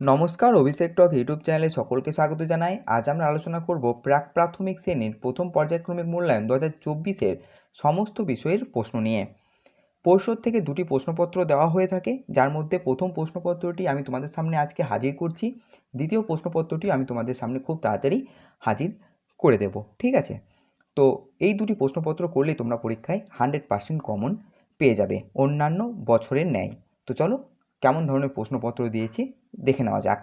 নমস্কার, অভিষেক টক ইউটিউব চ্যানেলে সকলকে স্বাগত জানাই। আজ আমরা আলোচনা করব প্রাক প্রাথমিক শ্রেণির প্রথম পর্যায়ক্রমিক মূল্যায়ন দু হাজার চব্বিশের সমস্ত বিষয়ের প্রশ্ন নিয়ে। পরিষদ থেকে দুটি প্রশ্নপত্র দেওয়া হয়ে থাকে, যার মধ্যে প্রথম প্রশ্নপত্রটি আমি তোমাদের সামনে আজকে হাজির করছি। দ্বিতীয় প্রশ্নপত্রটি আমি তোমাদের সামনে খুব তাড়াতাড়ি হাজির করে দেব, ঠিক আছে? তো এই দুটি প্রশ্নপত্র করলেই তোমরা পরীক্ষায় হান্ড্রেড পার্সেন্ট কমন পেয়ে যাবে, অন্যান্য বছরের ন্যায়। তো চলো কেমন ধরনের প্রশ্নপত্র দিয়েছি দেখে নেওয়া যাক।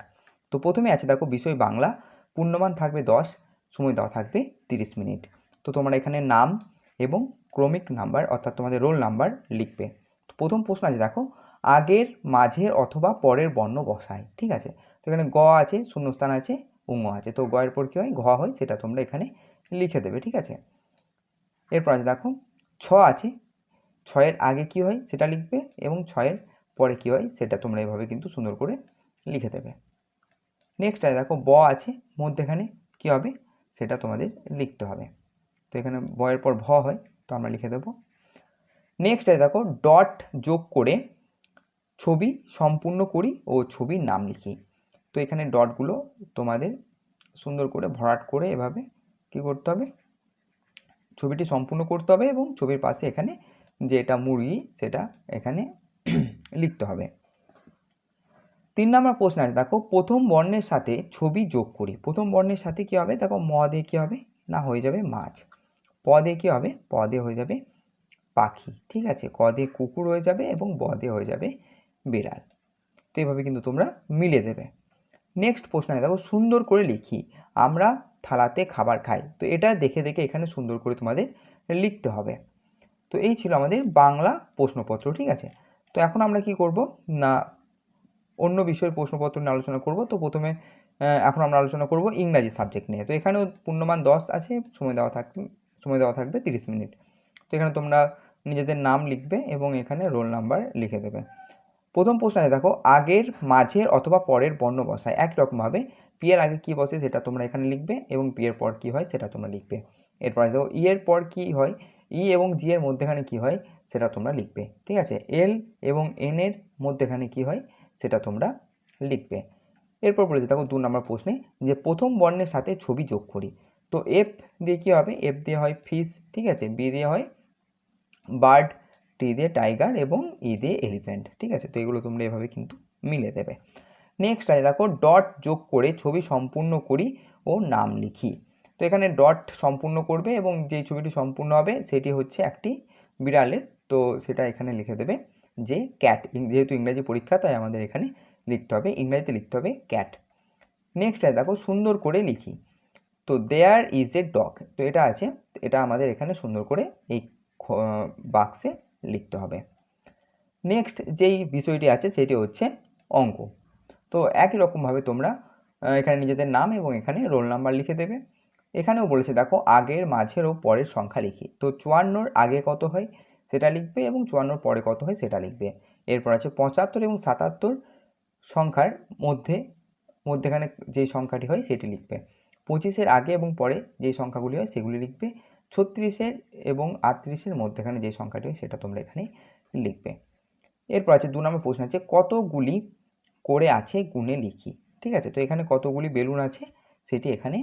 তো প্রথমে আছে দেখো বিষয় বাংলা, পূর্ণমান থাকবে দশ, সময় দেওয়া থাকবে তিরিশ মিনিট। তো তোমরা এখানে নাম এবং ক্রমিক নাম্বার অর্থাৎ তোমাদের রোল নাম্বার লিখবে। তো প্রথম প্রশ্ন আছে দেখো, আগের, মাঝের অথবা পরের বর্ণ বসায়, ঠিক আছে? তো এখানে গ আছে, শূন্যস্থান আছে উঙ আছে। তো গ এর পর কী হয়? ঘ হয়, সেটা তোমরা এখানে লিখে দেবে, ঠিক আছে? এরপর আছে দেখো, ছ আছে, ছয়ের আগে কি হয়? সেটা লিখবে এবং ছয়ের পরে কী হয়? সেটা তোমরা এভাবে কিন্তু সুন্দর করে লিখে দেবে। নেক্সট আছে দেখো, ব আছে, মধ্যেখানে কী হবে? সেটা তোমাদের লিখতে হবে। তো এখানে বয়ের পর ভ হয়, তো আমরা লিখে দেবো। নেক্সট আছে দেখো ডট যোগ করে ছবি সম্পূর্ণ করি ও ছবির নাম লিখি। তো এখানে ডটগুলো তোমাদের সুন্দর করে ভরাট করে এভাবে কী করতে হবে? ছবিটি সম্পূর্ণ করতে হবে এবং ছবির পাশে এখানে যে এটা মুরগি, সেটা এখানে লিখতে হবে। তিন নম্বর প্রশ্ন আছে, দেখো প্রথম বর্ণের সাথে ছবি যোগ করি। প্রথম বর্ণের সাথে কী হবে? দেখো ম দিয়ে কী হবে? না, হয়ে যাবে মাছ। প দিয়ে কী হবে? প দিয়ে হয়ে যাবে পাখি। ঠিক আছে ক দিয়ে কুকুর হয়ে যাবে এবং ব দিয়ে হয়ে যাবে বিড়াল। তো এইভাবে কিন্তু তোমরা মিলে দেবে। নেক্সট প্রশ্ন দেখো সুন্দর করে লিখি। আমরা থালাতে খাবার খাই। তো এটা দেখে দেখে এখানে সুন্দর করে তোমাদের লিখতে হবে। তো এই ছিল আমাদের বাংলা প্রশ্নপত্র, ঠিক আছে? তো এখন আমরা কি করব? না, অন্য বিষয়ের প্রশ্নপত্র নিয়ে আলোচনা করব। তো প্রথমে এখন আমরা আলোচনা করব ইংরাজি সাবজেক্ট নিয়ে। তো এখানেও পূর্ণমান দশ আছে, সময় দেওয়া থাকবে সময় দেওয়া থাকবে তিরিশ মিনিট। তো এখানে তোমরা নিজেদের নাম লিখবে এবং এখানে রোল নাম্বার লিখে দেবে। প্রথম প্রশ্ন দেখো, আগের, মাঝের অথবা পরের বর্ণ বসায়। একই রকমভাবে পি এর আগে কী বসে সেটা তোমরা এখানে লিখবে এবং পিয়ের পর কী হয় সেটা তোমরা লিখবে। এরপর দেখো ই এর পর কী হয়? ই এবং জি এর মধ্যেখানে কী হয়? সেটা তোমরা লিখবে, ঠিক আছে? এল এবং এন এর মধ্যেখানে কী হয়? সেটা তোমরা লিখবে। এরপর বলেছে দেখো দু নম্বর প্রশ্নে যে প্রথম বর্ণের সাথে ছবি যোগ করি। তো এফ দিয়ে কী হবে? এফ দিয়ে হয় ফিশ ঠিক আছে? বি দিয়ে হয় বার্ড টি দিয়ে টাইগার এবং ই দিয়ে এলিফ্যান্ট ঠিক আছে? তো এগুলো তোমরা এভাবে কিন্তু মিলে দেবে। নেক্সট আছে, দেখো ডট যোগ করে ছবি সম্পূর্ণ করি ও নাম লিখি। তো এখানে ডট সম্পূর্ণ করবে এবং যেই ছবিটি সম্পূর্ণ হবে, সেটি হচ্ছে একটি বিড়ালের তো সেটা এখানে লিখে দেবে যে ক্যাট যেহেতু ইংরাজি পরীক্ষা, তাই আমাদের এখানে লিখতে হবে, ইংরাজিতে লিখতে হবে ক্যাট নেক্সট দেখো সুন্দর করে লিখি। তো দেয়ার ইজ এ ডগ তো এটা আছে, এটা আমাদের এখানে সুন্দর করে এই বাক্সে লিখতে হবে। নেক্সট যেই বিষয়টি আছে, সেটি হচ্ছে অঙ্ক। তো একই রকমভাবে তোমরা এখানে নিজেদের নাম এবং এখানে রোল নাম্বার লিখে দেবে। এখানেও বলেছে, দেখো আগের, মাঝের ও পরের সংখ্যা লিখি। তো চুয়ান্নর আগে কত হয়? সেটা লিখবে এবং চুয়ান্নর পরে কত হয় সেটা লিখবে। এরপর আছে পঁচাত্তর এবং সাতাত্তর সংখ্যার মধ্যে, মধ্যেখানে যেই সংখ্যাটি হয় সেটি লিখবে। পঁচিশের আগে এবং পরে যেই সংখ্যাগুলি হয় সেগুলি লিখবে। ছত্রিশের এবং আটত্রিশের মধ্যেখানে যে সংখ্যাটি হয় সেটা তোমরা এখানে লিখবে। এরপর আছে দু নম্বর প্রশ্ন আছে, কতগুলি করে আছে গুণে লিখি? ঠিক আছে? তো এখানে কতগুলি বেলুন আছে সেটি এখানে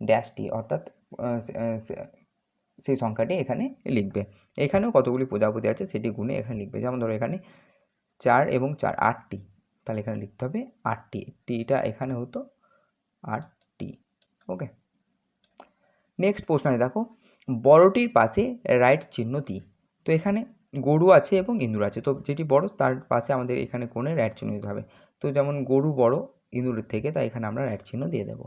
ড্যাশটি অর্থাৎ সেই সংখ্যাটি এখানে লিখবে। এখানেও কতগুলি প্রজাপতি আছে সেটি গুণে এখানে লিখবে। যেমন ধরো এখানে চার এবং চার, আটটি। তাহলে এখানে লিখতে হবে আটটি। টিটা এখানে হতো আটটি। ওকে। নেক্সট প্রশ্ন দেখো। বড়টির পাশে রাইট চিহ্ন দিই তো এখানে গরু আছে এবং ইঁদুর আছে। তো যেটি বড় তার পাশে আমাদের এখানে কোণে রাইট চিহ্ন দিতে হবে। তো যেমন গরু বড়, ইঁদুরের থেকে, তাই এখানে আমরা রাইট চিহ্ন দিয়ে দেবো।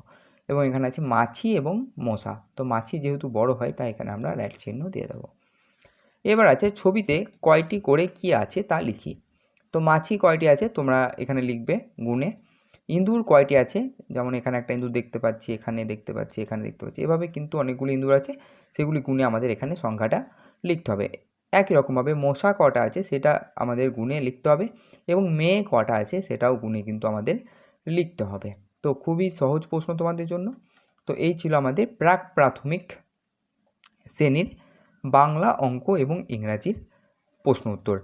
এবং এখানে আছে মাছি এবং মশা। তো মাছি যেহেতু বড় হয়, তাই এখানে আমরা রাইট চিহ্ন দিয়ে দেবো। এবার আছে ছবিতে কয়টি করে কি আছে তা লিখি। তো মাছি কয়টি আছে তোমরা এখানে লিখবে গুণে ইঁদুর কয়টি আছে? যেমন এখানে একটা ইঁদুর দেখতে পাচ্ছি, এখানে দেখতে পাচ্ছি, এখানে দেখতে পাচ্ছি। এভাবে কিন্তু অনেকগুলি ইঁদুর আছে, সেগুলি গুণে আমাদের এখানে সংখ্যাটা লিখতে হবে। একই রকমভাবে মশা কটা আছে সেটা আমাদের গুণে লিখতে হবে এবং মেয়ে কটা আছে সেটাও গুণে কিন্তু আমাদের লিখতে হবে। তো খুবই সহজ প্রশ্ন তোমাদের জন্য। তো এই ছিল আমাদের প্রাক প্রাথমিক শ্রেণির বাংলা অঙ্ক এবং ইংরাজির প্রশ্ন উত্তর।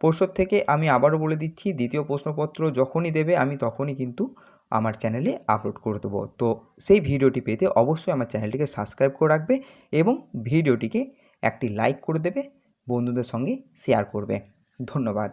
পর্ষদ থেকে আমি আবারও বলে দিচ্ছি, দ্বিতীয় প্রশ্নপত্র যখনই দেবে আমি তখনই কিন্তু আমার চ্যানেলে আপলোড করে দেবো। তো সেই ভিডিওটি পেতে অবশ্যই আমার চ্যানেলটিকে সাবস্ক্রাইব করে রাখবে এবং ভিডিওটিকে একটি লাইক করে দেবে, বন্ধুদের সঙ্গে শেয়ার করবে। ধন্যবাদ।